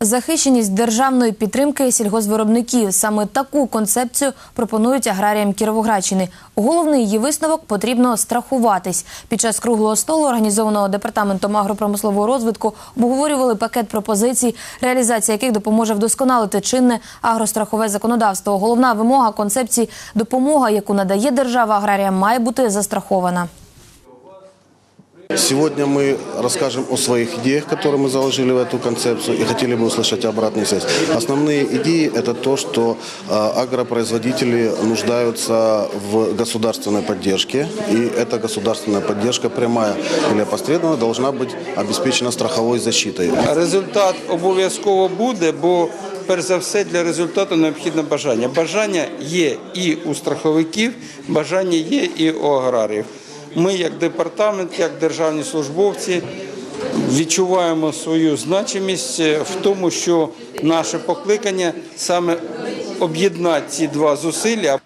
Захищеність державної підтримки сільгоспвиробників. Саме таку концепцію пропонують аграріям Кіровоградщини. Головний її висновок потрібно страхуватись. Під час круглого столу, організованого департаментом агропромислового розвитку, обговорювали пакет пропозицій, реалізація яких допоможе вдосконалити чинне агрострахове законодавство. Головна вимога концепції допомога, яку надає держава аграріям, має бути застрахована. Сегодня мы расскажем о своих идеях, которые мы заложили в эту концепцию и хотели бы услышать обратную связь. Основные идеи – это то, что э, агропроизводители нуждаются в государственной поддержке, и эта государственная поддержка прямая или опосредованно должна быть обеспечена страховой защитой. Результат обов'язково буде, бо перш за все для результату необхідне бажання. Бажання є і у страховиків, бажання є і у аграріїв. Ми, як департамент, як державні службовці, відчуваємо свою значимість в тому, що наше покликання саме об'єднати ці два зусилля.